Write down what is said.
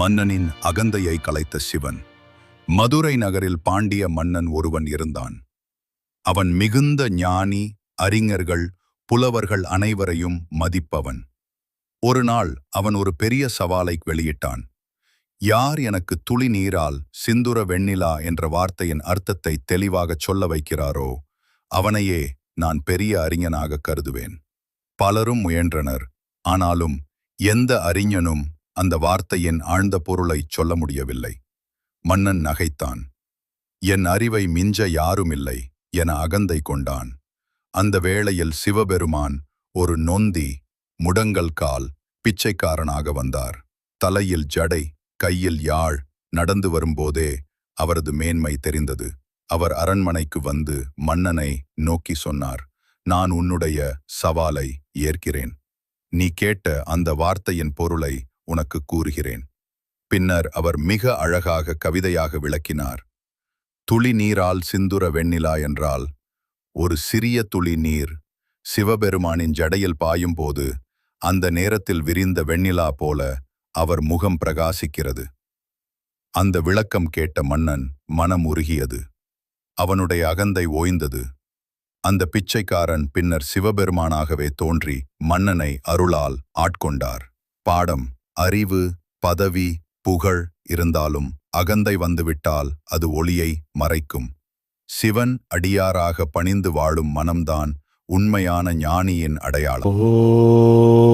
மன்னனின் அகந்தையை கலைத்த சிவன். மதுரை நகரில் பாண்டிய மன்னன் ஒருவன் இருந்தான். அவன் மிகுந்த ஞானி அறிஞர்கள் புலவர்கள் அனைவரையும் மதிப்பவன். ஒரு நாள் அவன் ஒரு பெரிய சவாலை வெளியிட்டான். யார் எனக்கு துளி நீரால் சிந்துர வெண்ணிலா என்ற வார்த்தையின் அர்த்தத்தை தெளிவாகச் சொல்ல வைக்கிறாரோ அவனையே நான் பெரிய அறிஞனாக கருதுவேன். பலரும் முயன்றனர். ஆனாலும் எந்த அறிஞனும் அந்த வார்த்தையின் ஆழ்ந்த பொருளைச் சொல்ல முடியவில்லை. மன்னன் நகைத்தான். என் அறிவை மிஞ்ச யாருமில்லை என அகந்தை கொண்டான். அந்த வேளையில் சிவபெருமான் ஒரு நொந்தி முடங்கல் கால் பிச்சைக்காரனாக வந்தார். தலையில் ஜடை கையில் யாழ் நடந்து வரும்போதே அவரது மேன்மை தெரிந்தது. அவர் அரண்மனைக்கு வந்து மன்னனை நோக்கி சொன்னார் நான் உன்னுடைய சவாலை ஏற்கிறேன். நீ கேட்ட அந்த வார்த்தையின் பொருளை உனக்கு கூறுகிறேன். பின்னர் அவர் மிக அழகாக கவிதையாக விளக்கினார். துளி நீரால் சிந்துர வெண்ணிலா என்றால் ஒரு சிறிய துளி நீர் சிவபெருமானின் ஜடையில் பாயும்போது அந்த நேரத்தில் விரிந்த வெண்ணிலா போல அவர் முகம் பிரகாசிக்கிறது. அந்த விளக்கம் கேட்ட மன்னன் மனம் உருகியது. அவனுடைய அகந்தை ஓய்ந்தது. அந்த பிச்சைக்காரன் பின்னர் சிவபெருமானாகவே தோன்றி மன்னனை அருளால் ஆட்கொண்டார். பாடம் அறிவு பதவி புகழ் இருந்தாலும் அகந்தை வந்துவிட்டால் அது ஒளியை மறைக்கும். சிவன் அடியாராக பணிந்து வாழும் மனம்தான் உண்மையான ஞானியின் அடையாளம். ஓ